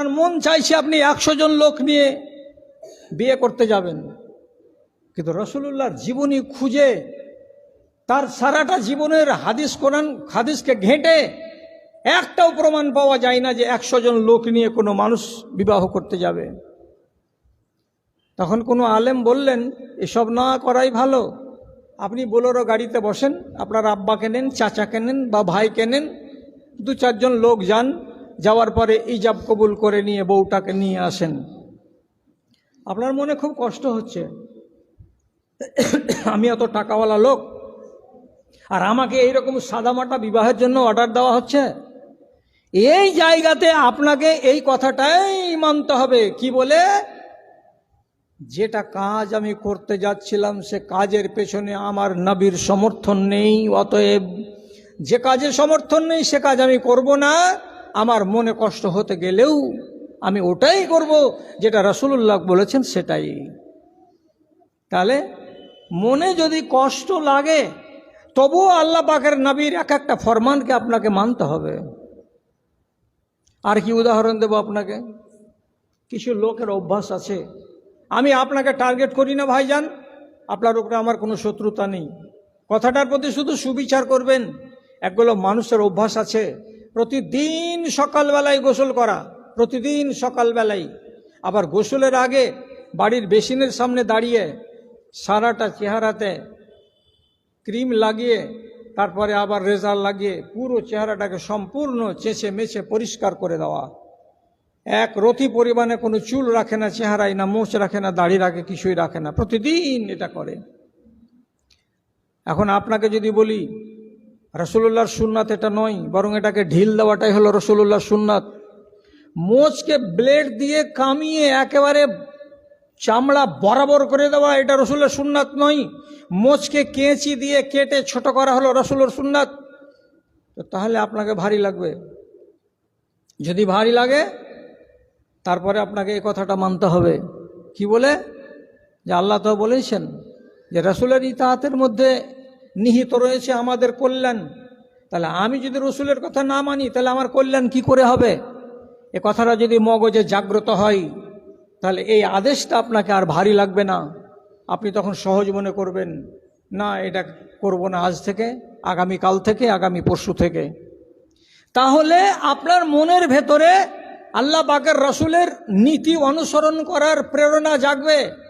আপনার মন চাইছে আপনি একশো জন লোক নিয়ে বিয়ে করতে যাবেন। কিন্তু রসুল্লাহর জীবনী খুঁজে, তার সারাটা জীবনের হাদিস কোরআন হাদিসকে ঘেঁটে একটাও প্রমাণ পাওয়া যায় না যে একশো জন লোক নিয়ে কোনো মানুষ বিবাহ করতে যাবে। তখন কোনো আলেম বললেন, এসব না করাই ভালো। আপনি বোলেরো গাড়িতে বসেন, আপনার আব্বাকে নেন, চাচাকে নেন বা ভাইকে নেন দু চারজন লোক যান যাওয়ার পরে ইজাব কবুল করে নিয়ে বউটাকে নিয়ে আসেন। আপনার মনে খুব কষ্ট হচ্ছে। আমি এত টাকাওয়ালা লোক, আর আমাকে এইরকম সাদামাটা বিবাহের জন্য অর্ডার দেওয়া হচ্ছে? এই জায়গাতে আপনাকে এই কথাটাই মানতে হবে। কি বলে? যেটা কাজ আমি করতে যাচ্ছিলাম, সে কাজের পেছনে আমার নবীর সমর্থন নেই, অতএব যে কাজের সমর্থন নেই, সে কাজ আমি করব না। আমার মনে কষ্ট হতে গেলেও আমি ওটাই করব যেটা রসুল্লাহ বলেছেন সেটাই। তাহলে মনে যদি কষ্ট লাগে, তবুও আল্লাহ পাকের নবীর এক একটা ফরমানকে আপনাকে মানতে হবে। আর কি উদাহরণ দেব আপনাকে? কিছু লোকের অভ্যাস আছে। আমি আপনাকে টার্গেট করি না, ভাইজান। আপনার উপরে আমার কোনো শত্রুতা নেই। কথাটার প্রতি শুধু সুবিচার করবেন। একগুলো মানুষের অভ্যাস আছে। প্রতিদিন সকালবেলায় গোসল করা, প্রতিদিন সকালবেলায়। আবার গোসলের আগে বাড়ির বেসিনের সামনে দাঁড়িয়ে সারাটা চেহারাতে ক্রিম লাগিয়ে, তারপরে আবার রেজার লাগিয়ে পুরো চেহারাটাকে সম্পূর্ণ চেঁচে মেছে পরিষ্কার করে দেওয়া। এক রথি পরিমাণে কোনো চুল রাখে না চেহারায়, না মোচ রাখে না, দাড়ি রাখে, কিছুই রাখে না। প্রতিদিন এটা করে। এখন আপনাকে যদি বলি রসুল্লাহর সুন্নাত এটা নয়, বরং এটাকে ঢিল দেওয়াটাই হলো রসুল্লাহর সুন্নাত। মোচকে ব্লেড দিয়ে কামিয়ে একেবারে চামড়া বরাবর করে দেওয়া এটা রসুলের সুন্নাত নয় মোচকে কেঁচি দিয়ে কেটে ছোট করা হলো রসুলের সুন্নাত। তো তাহলে আপনাকে ভারী লাগবে। যদি ভারী লাগে, তারপরে আপনাকে এই কথাটা মানতে হবে। কি বলে? যে আল্লাহ তো বলেছেন যে রসুলের ইতাহাতের মধ্যে নিহিত রয়েছে আমাদের কল্যাণ। তাহলে আমি যদি রসুলের কথা না মানি, তাহলে আমার কল্যাণ কি করে হবে? এ কথাটা যদি মগজে জাগ্রত হয়, তাহলে এই আদেশটা আপনাকে আর ভারী লাগবে না। আপনি তখন সহজ মনে করবেন, না, এটা করব না আজ থেকে, আগামী কাল থেকে, আগামী পরশু থেকে। তাহলে আপনার মনের ভেতরে আল্লাহ পাকের রসুলের নীতি অনুসরণ করার প্রেরণা জাগবে।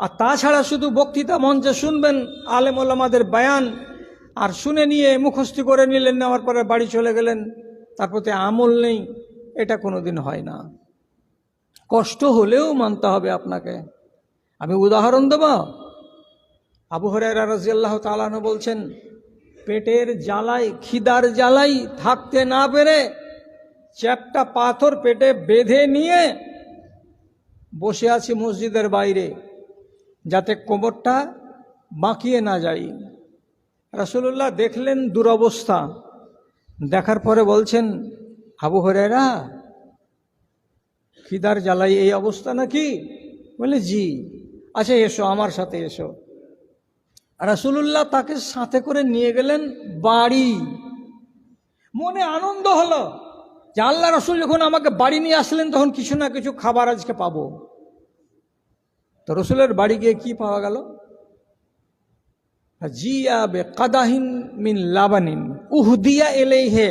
আর তাছাড়া শুধু বক্তৃতা মঞ্চে শুনবেন আলেম ওলামাদের বয়ান, আর শুনে নিয়ে মুখস্থি করে নিলেন, নেওয়ার পরে বাড়ি চলে গেলেন, তার প্রতি আমল নেই, এটা কোনো দিন হয় না। কষ্ট হলেও মানতে হবে আপনাকে। আমি উদাহরণ দেব। আবু হরাইরা রাজিয়াল্লাহ তালানো বলছেন, পেটের জ্বালাই খিদার জ্বালাই থাকতে না পেরে চ্যাপটা পাথর পেটে বেঁধে নিয়ে বসে আছি মসজিদের বাইরে। যাতে কোমরটা বাঁকিয়ে না যায়। রাসুল্লাহ দেখলেন দুরবস্থা। দেখার পরে বলছেন, আবু হরেরা খিদার জ্বালাই এই অবস্থা নাকি? বলে, জি। আচ্ছা এসো, আমার সাথে এসো। রাসুলুল্লাহ তাকে সাথে করে নিয়ে গেলেন বাড়ি। মনে আনন্দ হলো যে আল্লাহ রসুল যখন আমাকে বাড়ি নিয়ে আসলেন, তখন কিছু না কিছু খাবার আজকে পাবো। তো রসুলের বাড়ি গিয়ে কি পাওয়া গেল? জিয়া বে কাদাহিন মিন লাবানিন, উহদিয়া এলেই হে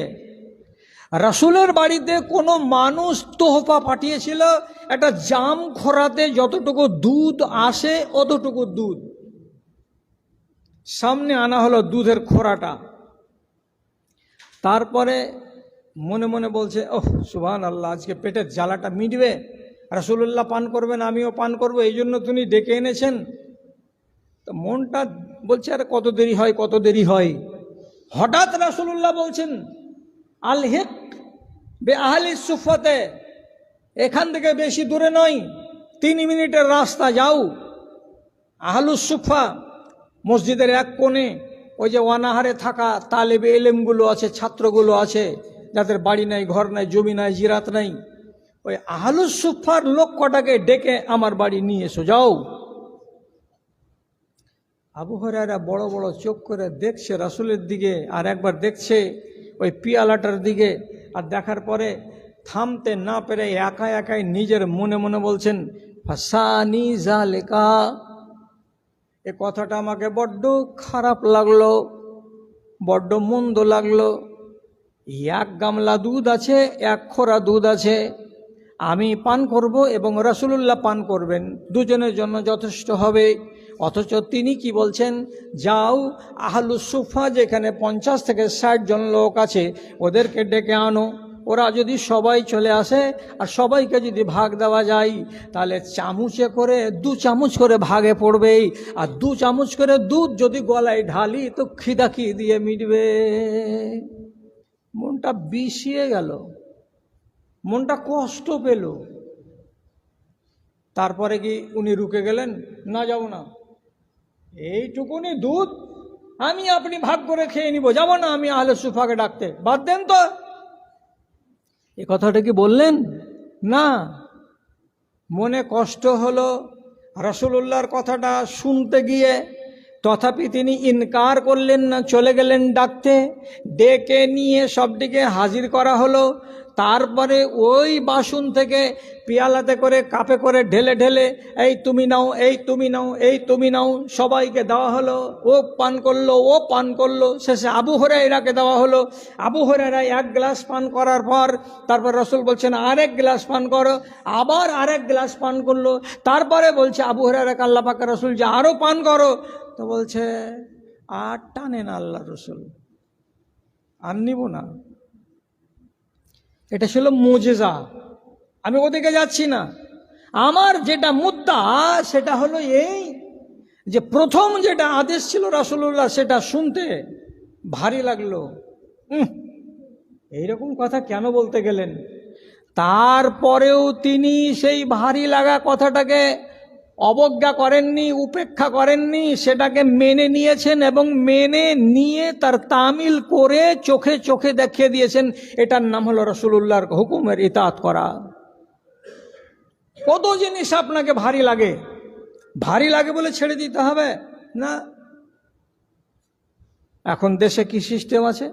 রসুলের বাড়িতে কোনো মানুষ তোহফা পাঠিয়েছিল, একটা জাম খোরাতে যতটুকু দুধ আসে অতটুকু দুধ। সামনে আনা হলো দুধের খোরাটা। তারপরে মনে মনে বলছে, ওহ সুহান আল্লাহ আজকে পেটের জ্বালাটা মিটবে। রাসুল্লাহ পান করবেন, আমিও পান করব, এই জন্য তিনি ডেকে এনেছেন। তো মনটা বলছে, আর কত দেরি হয়, কত দেরি হয়? হঠাৎ রাসুল্লাহ বলছেন, আল হেক বে আহলি সুফতে এখান থেকে বেশি দূরে নয়, তিন মিনিটের রাস্তা, যাও। আহলুস সুফা মসজিদের এক কোণে, ওই যে অনাহারে থাকা তালেবে এলেমগুলো আছে, ছাত্রগুলো আছে, যাদের বাড়ি নাই, ঘর নাই, জমি নাই, জিরাত নাই ওই আহলুস সুফার লোক কটাকে ডেকে আমার বাড়ি নিয়ে এসো, যাও। আবু হরারা বড় বড় চোখ করে দেখছে, রাসুলের দিকে আর একবার দেখছে ওই পিয়ালাটার দিকে। আর দেখার পরে থামতে না পেরে একা একাই নিজের মনে মনে বলছেন, ফাসানি জালেকা এ কথাটা আমাকে বড্ড খারাপ লাগল, বড্ড মন্দ লাগল। এক গামলা দুধ আছে, এক খোরা দুধ আছে। আমি পান করব এবং রসুল্লাহ পান করবেন। দুজনের জন্য যথেষ্ট হবে। অথচ তিনি কি বলছেন? যাও আহলু সুফা যেখানে পঞ্চাশ থেকে ষাট জন লোক আছে, ওদেরকে ডেকে আনো। ওরা যদি সবাই চলে আসে, আর সবাইকে যদি ভাগ দেওয়া যায়, তাহলে চামচে করে, দু চামচ করে ভাগে পড়বেই। আর দু চামচ করে দুধ যদি গলায় ঢালি, তো খিদা খি দিয়ে মিটবে। মনটা বিষিয়ে গেল। মনটা কষ্ট পেল। তারপরে কি উনি রুকে গেলেন? না, যাব না। এইটুকুনি দুধ আমি আপনি ভাগ করে খেয়ে নিব। যাব না আমি আহলে সুফাকে ডাকতে। বাদ দেন তো। এ কথাটা কি বললেন? না। মনে কষ্ট হলো রসুল্লাহর কথাটা শুনতে গিয়ে। তথাপি তিনি ইনকার করলেন না, চলে গেলেন ডাকতে। ডেকে নিয়ে সবটিকে হাজির করা হলো। তারপরে ওই বাসন থেকে পিয়ালাতে করে কাপে করে ঢেলে ঢেলে, এই তুমি নাও, এই তুমি নাও, এই তুমি নাও। সবাইকে দেওয়া হলো, ও পান করল, ও পান করল। শেষে আবু হরাইরাকে দেওয়া হলো। আবু হরাইরা এক গ্লাস পান করার পর তারপর রসুল বলছেন, আরেক গ্লাস পান করো। আবার আরেক গ্লাস পান করল। তারপরে বলছে আবু হরাইরাকে আল্লাহ পাকা রসুল, যে আরও পান করো। তো বলছে, আর টানেন আল্লাহ রসুল, আর নিব না। এটা ছিল মোজেজা। আমি ওদিকে যাচ্ছি না। আমার যেটা মুদ্দা, সেটা হলো এই যে প্রথম যেটা আদেশ ছিল রাসুল্লাহ সেটা শুনতে ভারী লাগল। এইরকম কথা কেন বলতে গেলেন? তারপরেও তিনি সেই ভারী লাগা কথাটাকে অবজ্ঞা করেননি, উপেক্ষা করেননি, সেটাকে মেনে নিয়েছেন এবং মেনে নিয়ে তার তামিল করে চোখে চোখে দেখিয়ে দিয়েছেন, এটার নাম হলো রসুল্লাহর হুকুমের ইতাত করা। কত জিনিস আপনাকে ভারী লাগে? ভারী লাগে বলে ছেড়ে দিতে হবে? না। এখন দেশে কি সিস্টেম আছে?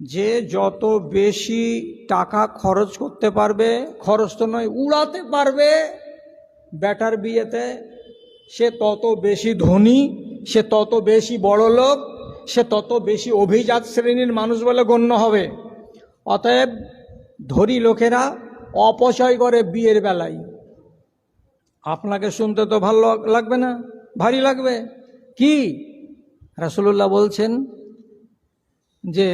যে যত বেশি টাকা খরচ করতে পারবে, খরচ তো নয়, উড়াতে পারবে ব্যাটার বিয়েতে সে তত বেশি ধনী, সে তত বেশি বড় লোক, সে তত বেশি অভিজাত শ্রেণির মানুষ বলে গণ্য হবে। অতএব ধনী লোকেরা অপচয় করে বিয়ের বেলায়। আপনাকে শুনতে তো ভালো লাগবে না? ভারী লাগবে। কি? রাসুল্লাহ বলছেন যে,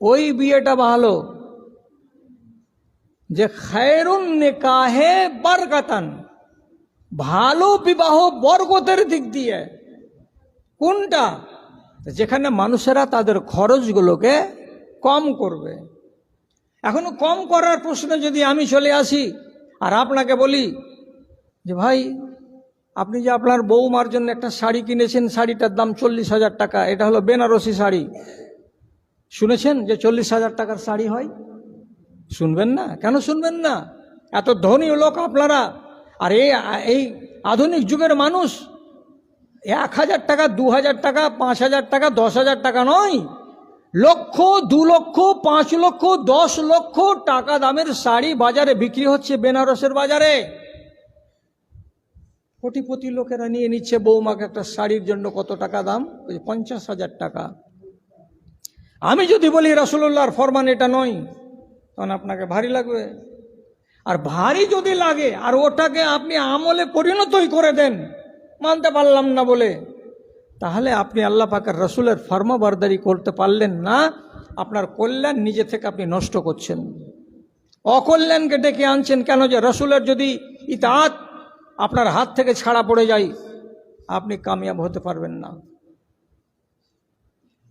ওই বিয়েটা ভালো যে খায়রুন নেকাহে বরকতান, ভালো বিবাহ বরকতের দিক দিয়ে। কোনটা? যেখানে মানুষেরা তাদের খরচগুলোকে কম করবে। এখনও কম করার প্রশ্নে যদি আমি চলে আসি, আর আপনাকে বলি যে, ভাই, আপনি যে আপনার বৌমার জন্য একটা শাড়ি কিনেছেন, শাড়িটার দাম চল্লিশ হাজার টাকা, এটা হলো বেনারসি শাড়ি। শুনেছেন যে চল্লিশ হাজার টাকার শাড়ি হয়? শুনবেন না? কেন শুনবেন না? এত ধনী লোক আপনারা। আর এই এই আধুনিক যুগের মানুষ এক হাজার টাকা, দু হাজার টাকা, পাঁচ হাজার টাকা, দশ হাজার টাকা নয়। লক্ষ, দু লক্ষ, পাঁচ লক্ষ, দশ লক্ষ টাকা দামের শাড়ি বাজারে বিক্রি হচ্ছে বেনারসের বাজারে। কোটিপতি লোকেরা নিয়ে নিচ্ছে বৌমাকে একটা শাড়ির জন্য কত টাকা দাম? পঞ্চাশ হাজার টাকা। আমি যদি বলি রসুল্লাহর ফরমান এটা নয়। তখন আপনাকে ভারী লাগবে। আর ভারী যদি লাগে, আর ওটাকে আপনি আমলে পরিণতই করে দেন, মানতে পারলাম না বলে, তাহলে আপনি আল্লাহ পাকের রসুলের ফর্মবারদারি করতে পারলেন না, আপনার কল্যাণ নিজে থেকে আপনি নষ্ট করছেন। অকল্যাণকে ডেকে আনছেন কেন যে রসুলের যদি ইতাত আপনার হাত থেকে ছাড়া পড়ে যায়, আপনি কামিয়াব হতে পারবেন না।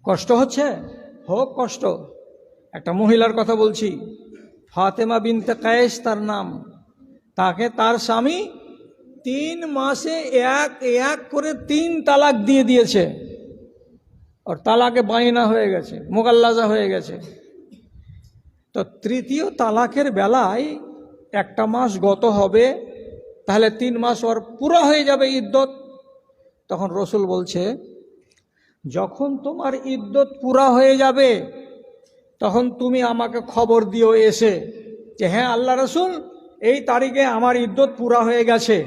কষ্ট হচ্ছে? হোক কষ্ট। একটা মহিলার কথা বলছি। ফাতেমা বিনতে কায়েস তার নাম। তাকে তার স্বামী তিন মাসে এক এক করে তিন তালাক দিয়ে দিয়েছে। আর তালাকে বাইনা হয়ে গেছে মোগাল্লাজা হয়ে গেছে। তো তৃতীয় তালাকের বেলায় একটা মাস গত হবে, তাহলে তিন মাস ওর পুরো হয়ে যাবে ইদ্যত। তখন রসুল বলছে, যখন তোমার ইদ্যত পুরা হয়ে যাবে তখন তুমি আমাকে খবর দিও এসে যে হ্যাঁ আল্লাহ রসুল, এই তারিখে আমার ইদ্যত পুরা হয়ে গেছে।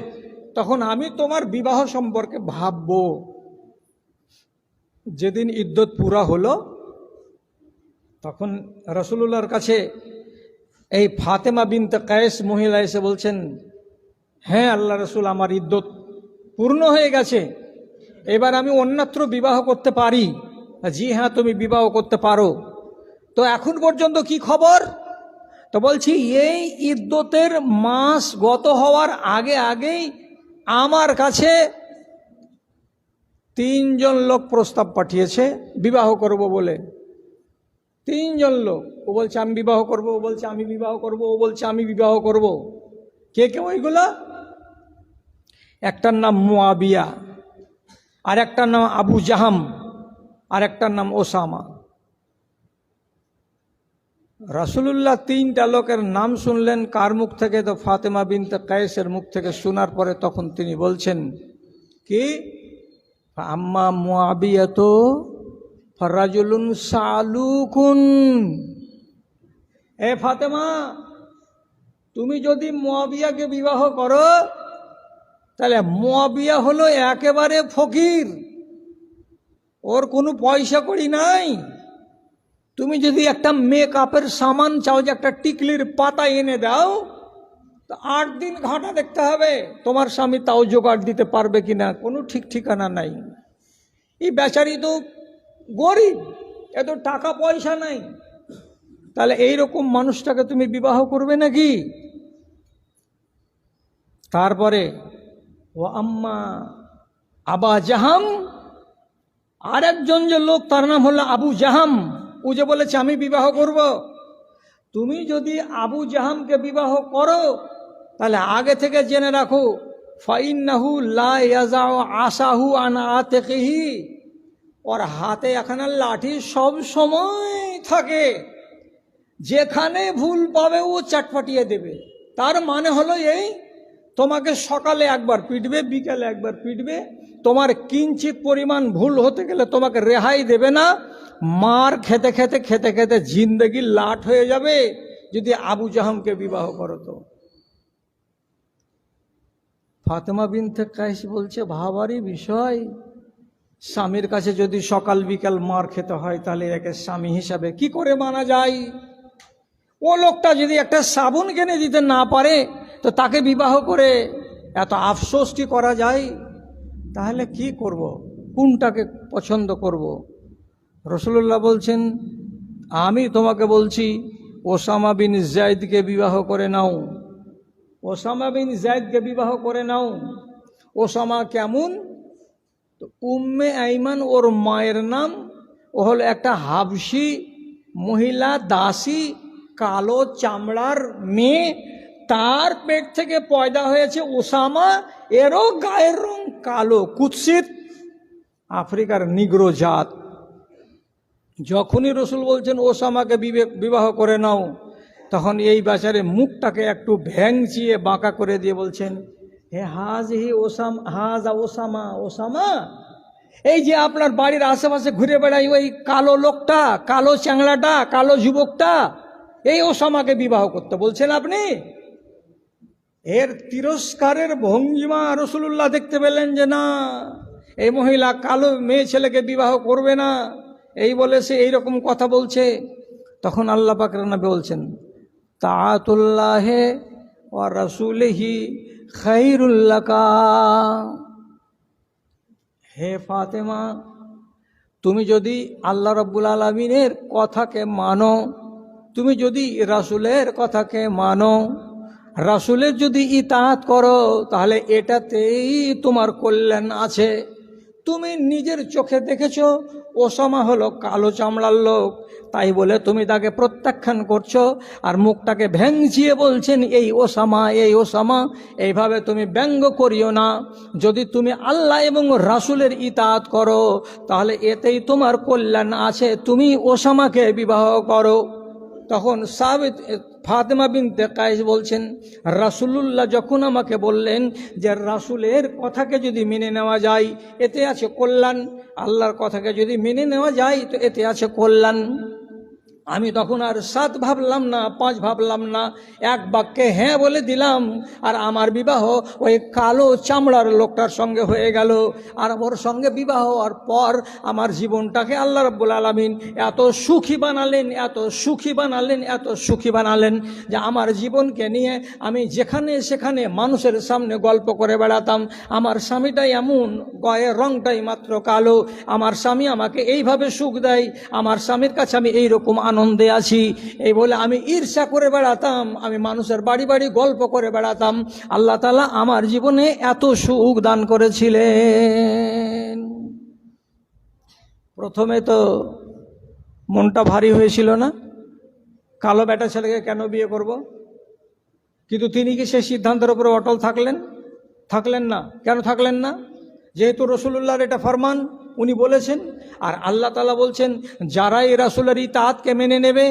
তখন আমি তোমার বিবাহ সম্পর্কে ভাববো। যেদিন ইদ্যত পুরা হলো, তখন রসুল্লাহর কাছে এই ফাতেমা বিনতে কায়েস মহিলা এসে বলছেন হ্যাঁ আল্লাহ রসুল, আমার ইদ্যত পূর্ণ হয়ে গেছে। এবার আমি অন্যত্র বিবাহ করতে পারি। জি হ্যাঁ তুমি বিবাহ করতে পারো। তো এখন পর্যন্ত কি খবর? তো বলছি, এই ইদ্যতের মাস গত হওয়ার আগে আগেই আমার কাছে তিনজন লোক প্রস্তাব পাঠিয়েছে, বিবাহ করব বলে। তিনজন লোক, ও বলছে, আমি বিবাহ করব, ও বলছে, আমি বিবাহ করব, ও বলছে, আমি বিবাহ করব। কে কে ওইগুলা? একটার নাম মুয়াবিয়া আর একটার নাম আবু জাহাম আর একটার নাম ওসামা। রাসুলুল্লাহ তিনটা লোকের নাম শুনলেন, কার মুখ থেকে? তো ফাতেমা বিনতে কায়েসের মুখ থেকে শোনার পরে তখন তিনি বলছেন, কি? আম্মা মুয়াবিয়া তো ফরাজুলুন সালুকুন। এ ফাতেমা, তুমি যদি মুয়াবিয়াকে বিবাহ করো, তাহলে মুয়াবিয়া হলো একেবারে ফকির। ওর কোনো পয়সা করি নাই। তুমি যদি একটা মেকআপের সামান চাও যে একটা টিকলির পাতা এনে দাও, তো আট দিন ঘাটা দেখতে হবে, তোমার স্বামী তাও জোগাড় দিতে পারবে কিনা, কোনো ঠিক ঠিকানা নাই। এই বেচারি তো গরিব এত টাকা পয়সা নাই। তাহলে এই রকম মানুষটাকে তুমি বিবাহ করবে নাকি? তারপরে, ও আম্মা, আবা জাহাম আর একজন যে লোক, তার নাম হলো আবু জাহাম। ও যে বলেছে, আমি বিবাহ করব। তুমি যদি আবু জাহামকে বিবাহ করো, তাহলে আগে থেকে জেনে রাখো, ফাইন্নাহু লা ইয়াজাউ আসাহু আন আতেকিহি। ওর হাতে এখানে লাঠি সব সময় থাকে। যেখানে ভুল পাবে ও চাটপাটিয়ে দেবে। তার মানে হলো এই তোমাকে সকালে একবার পিটবে, বিকেলে একবার পিটবে। তোমার কিঞ্চিত পরিমাণ ভুল হতে গেলে তোমাকে রেহাই দেবে না। মার খেতে খেতে খেতে খেতে জিন্দগি লাট হয়ে যাবে, যদি আবু জাহামকে বিবাহ করো তো। ফাতেমা বিনতে কাইস বলছে ভাবারই বিষয়। স্বামীর কাছে যদি সকাল, বিকাল মার খেতে হয়, তাহলে একে স্বামী হিসাবে কি করে মানা যায়? ও লোকটা যদি একটা সাবুন কিনে দিতে না পারে তো তাকে বিবাহ করে এত আফসোসটি করা যায় তাহলে কি করব। কোনটাকে পছন্দ করব। রসুল্লাহ বলছেন, আমি তোমাকে বলছি, ওসামা বিন জায়দকে বিবাহ করে নাও ওসামা বিন জায়দকে বিবাহ করে নাও ওসামা কেমন তো উম্মে আইমান, ওর মায়ের নাম, ও হলো একটা হাবসি মহিলা, দাসী, কালো, চামড়ার মেয়ে তার পেট থেকে পয়দা হয়েছে ওসামা, এরও গায়ের রং কালো, কুৎসিত আফ্রিকার নিগ্রো জাত। যখনই রসুল বলছেন, ওসামাকে বিবাহ করে নাও, তখন এই বাজারে মুখটাকে একটু ভ্যাংচিয়ে বাঁকা করে দিয়ে বলছেন hey has he awesome has awesome awesome, এই যে আপনার বাড়ির আশেপাশে ঘুরে বেড়াই ওই কালো লোকটা, কালো চ্যাংলাটা কালো যুবকটা, এই ওসামাকে বিবাহ করতে বলছেন আপনি? এর তিরস্কারের ভঙ্গিমা রসুল্লাহ দেখতে পেলেন যে না, এই মহিলা কালো মেয়ে ছেলেকে বিবাহ করবে না, এই বলে সে এইরকম কথা বলছে। তখন আল্লাহ পাকরানবী বলছেন তাতুল্লাহে ও রসুলহি খৈরুল্লাকা হে ফাতেমা, তুমি যদি আল্লাহ রব্বুল আলমিনের কথাকে মানো, তুমি যদি রাসুলের কথাকে মানো রাসুলের যদি ইতাহাত করো, তাহলে এটাতেই তোমার কল্যাণ আছে। তুমি নিজের চোখে দেখেছ, ওসামা হলো কালো চামড়ার লোক। তাই বলে তুমি তাকে প্রত্যাখ্যান করছ আর মুখটাকে ভ্যাংচিয়ে বলছেন, এই ওসামা এই ওসামা, এইভাবে তুমি ব্যঙ্গ করিও না। যদি তুমি আল্লাহ এবং রাসুলের ইতাত করো, তাহলে এতেই তোমার কল্যাণ আছে। তুমি ওসামাকে বিবাহ করো। তখন সাবিত ফাতেমা বিন কায়েস বলছেন, রাসুলুল্লাহ যখন আমাকে বললেন যে রাসুলের কথাকে যদি মেনে নেওয়া যায়, এতে আছে কল্যাণ। আল্লাহর কথাকে যদি মেনে নেওয়া যায়, তো এতে আছে কল্যাণ। আমি তখন আর সাত ভাবলাম না, পাঁচ ভাবলাম না। এক বাক্যে হ্যাঁ বলে দিলাম, আর আমার বিবাহ ওই কালো চামড়ার লোকটার সঙ্গে হয়ে গেল। আর ওর সঙ্গে বিবাহ হওয়ার পর আমার জীবনটাকে আল্লাহ রব্বুল আলমিন এত সুখী বানালেন, এত সুখী বানালেন, এত সুখী বানালেন যে আমার জীবনকে নিয়ে আমি যেখানে সেখানে মানুষের সামনে গল্প করে বেড়াতাম। আমার স্বামীটাই এমন গয়ের রংটাই মাত্র কালো। আমার স্বামী আমাকে এইভাবে সুখ দেয়। আমার স্বামীর কাছে আমি এই রকম আনন্দে আছি। এই বলে আমি ঈর্ষা করে বেড়াতাম। আমি মানুষের বাড়ি বাড়ি গল্প করে বেড়াতাম। আল্লাহ তালা আমার জীবনে এত সুখ দান করেছিলেন। প্রথমে তো মনটা ভারী হয়েছিল না। কালো বেটা ছেলেকে কেন বিয়ে করব। কিন্তু তিনি কি সেই সিদ্ধান্তের উপরে অটল থাকলেন? থাকলেন না। কেন থাকলেন না? যেহেতু রসুল্লাহর এটা ফরমান, উনি বলেছেন, আর আল্লাহ তালা বলছেন, যারাই রাসুলের ইতাহাতকে মেনে নেবে,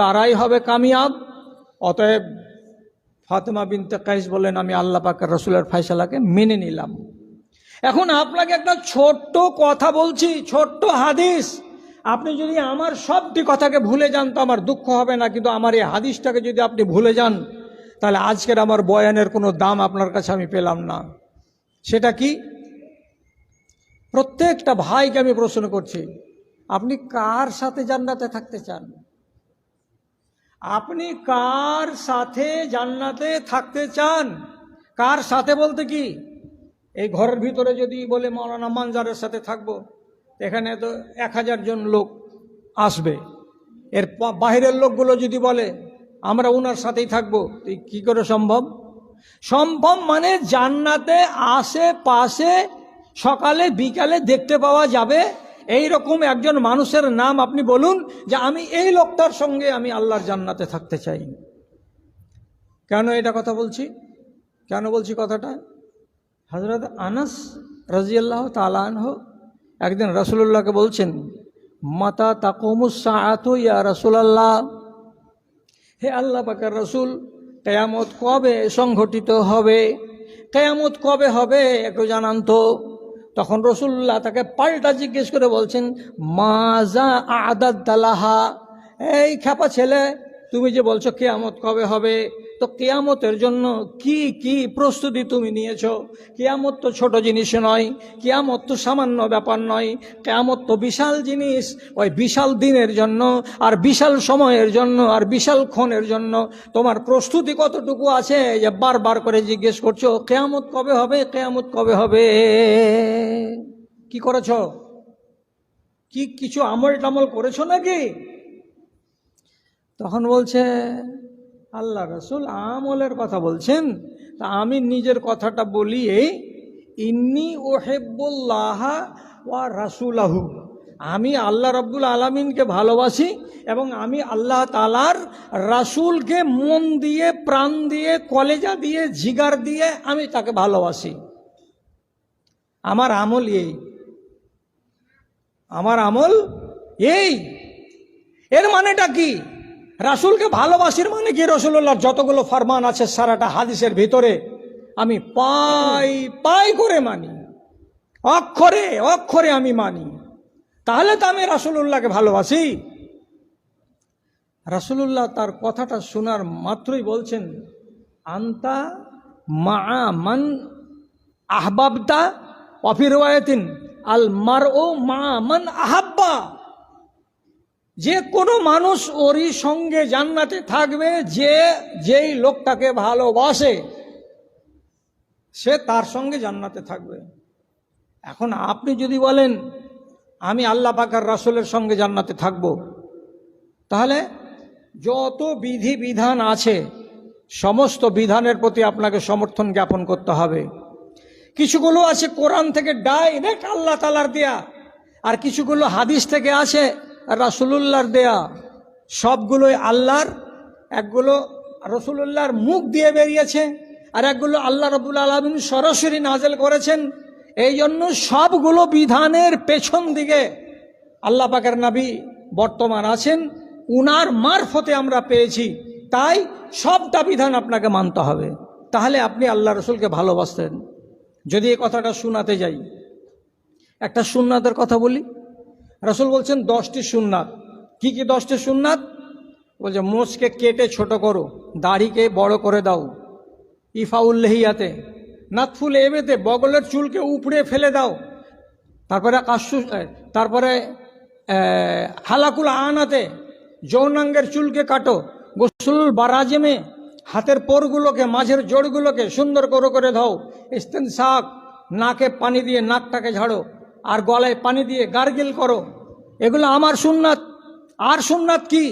তারাই হবে কামিয়াব। অতএব ফাতেমা বিনতে কাইস বলেন আমি আল্লাহ পাকের রসুলের ফয়সালাকে মেনে নিলাম। এখন আপনাকে একটা ছোট্ট কথা বলছি, ছোট্ট হাদিস। আপনি যদি আমার সবটি কথাকে ভুলে যান, তো আমার দুঃখ হবে না, কিন্তু আমার এই হাদিসটাকে যদি আপনি ভুলে যান, তাহলে আজকের আমার বয়ানের কোনো দাম আপনার কাছে আমি পেলাম না। সেটা কি? প্রত্যেকটা ভাইকে আমি প্রশ্ন করছি, আপনি কার সাথে জান্নাতে থাকতে চান? আপনি কার সাথে জান্নাতে থাকতে চান? কার সাথে বলতে কি? এই ঘরের ভিতরে যদি বলে, মৌলানা মানজারের সাথে থাকব এখানে তো এক হাজার জন লোক আসবে। এর বাইরের লোকগুলো যদি বলে, আমরা ওনার সাথেই থাকব কি করে সম্ভব? সম্ভব মানে জান্নাতে আশেপাশে সকালে, বিকালে দেখতে পাওয়া যাবে। এই রকম একজন মানুষের নাম আপনি বলুন যে আমি এই লোকটার সঙ্গে আমি আল্লাহর জান্নাতে থাকতে চাই। কেন এটা কথা বলছি? কেন বলছি কথাটা? হজরত আনাস রাজিয়াল্লাহ তালানহ একদিন রসুল্লাহকে বলছেন, মাতা তাকুমুসাআত ইয়া রসুলাল্লাহ? হে আল্লাহ পাকের রসুল, কেয়ামত কবে সংঘটিত হবে? কেয়ামত কবে হবে? একটু জানান তো। তখন রসুল্লাহ তাকে পাল্টা জিজ্ঞেস করে বলছেন মাজা আদাদ দালাহা? এই খ্যাপা ছেলে, তুমি যে বলছো কেয়ামত কবে হবে? তো কেয়ামতের জন্য কি কি প্রস্তুতি তুমি নিয়েছ? কেয়ামত তো ছোট জিনিস নয়, কেয়ামত তো সামান্য ব্যাপার নয়, কেয়ামত তো বিশাল জিনিস। ওই বিশাল দিনের জন্য আর বিশাল সময়ের জন্য আর বিশাল ক্ষণের জন্য তোমার প্রস্তুতি কতটুকু আছে যে বারবার করে জিজ্ঞেস করছ, কেয়ামত কবে হবে, কেয়ামত কবে হবে? কি করেছ? কি কিছু আমল টামল করেছ নাকি? তখন বলছে আল্লাহ রসুল আমলের কথা বলছেন। তা আমি নিজের কথাটা বলি এই, ইন্নি ওহেবুল্লাহ ওয়া রাসুলাহু। আমি আল্লাহ রব্বুল আলমিনকে ভালোবাসি এবং আমি আল্লাহ তালার রাসুলকে মন দিয়ে, প্রাণ দিয়ে, কলেজা দিয়ে, জিগার দিয়ে আমি তাকে ভালোবাসি। আমার আমল এই। আমার আমল এই। এর মানেটা কি? রাসুলকে ভালোবাসির মানে কি রসুল্লাহর যতগুলো ফরমান আছে সারাটা হাদিসের ভিতরে, আমি পাই পাই করে মানি। অক্ষরে অক্ষরে আমি মানি। তাহলে তো আমি রাসুলুল্লাহকে ভালোবাসি। রাসুলুল্লাহ তার কথাটা শোনার মাত্রই বলছেন, আন্তা মা মান আহবাবতা অফিরওয়ায়তিন আল মার ও মা মান আহাব্বা। যে কোনো মানুষ ওরই সঙ্গে জান্নাতে থাকবে, যে যেই লোকটাকে ভালোবাসে, সে তার সঙ্গে জান্নাতে থাকবে। এখন আপনি যদি বলেন, আমি আল্লাহ পাকার রাসুলের সঙ্গে জান্নাতে থাকব, তাহলে যত বিধি বিধান আছে, সমস্ত বিধানের প্রতি আপনাকে সমর্থন জ্ঞাপন করতে হবে। কিছুগুলো আছে কোরআন থেকে ডাইরেক্ট আল্লাহ তালার দেয়া, আর কিছুগুলো হাদিস থেকে আছে রাসুলুল্লাহর দেয়া সবগুলোই আল্লাহর, একগুলো রসুলুল্লাহর মুখ দিয়ে বেরিয়েছে আর একগুলো আল্লাহ রবুল আলমিন সরাসরি নাজেল করেছেন। এই জন্য সবগুলো বিধানের পেছন দিকে আল্লাহ পাকের নাবি বর্তমান আছেন, উনার মারফতে আমরা পেয়েছি। তাই সবটা বিধান আপনাকে মানতে হবে। তাহলে আপনি আল্লাহ রসুলকে ভালোবাসতেন। যদি এ কথাটা শোনাতে যাই, একটা সুন্নাতের কথা বলি। রসুল বলছেন, দশটি সুন্নাত। কি কি দশটি সুন্নাত? বলছে মোষকে কেটে ছোট করো, দাড়িকে বড় করে দাও ইফাউল্লেহিয়াতে নাথফুল এবেতে, বগলের চুলকে উপড়ে ফেলে দাও, তারপরে কাশু তারপরে হালাকুল আনাতে, যৌনাঙ্গের চুলকে কাটো, গোসুল বারাজেমে, হাতের পরগুলোকে, মাঝের জোড়গুলোকে সুন্দর করে করে দাও ইস্তেন শাক নাকে পানি দিয়ে নাকটাকে ঝাড়ো আর গলায় পানি দিয়ে গার্গিল করো। এগুলো আমার সুন্নাত। আর সুন্নাত কি?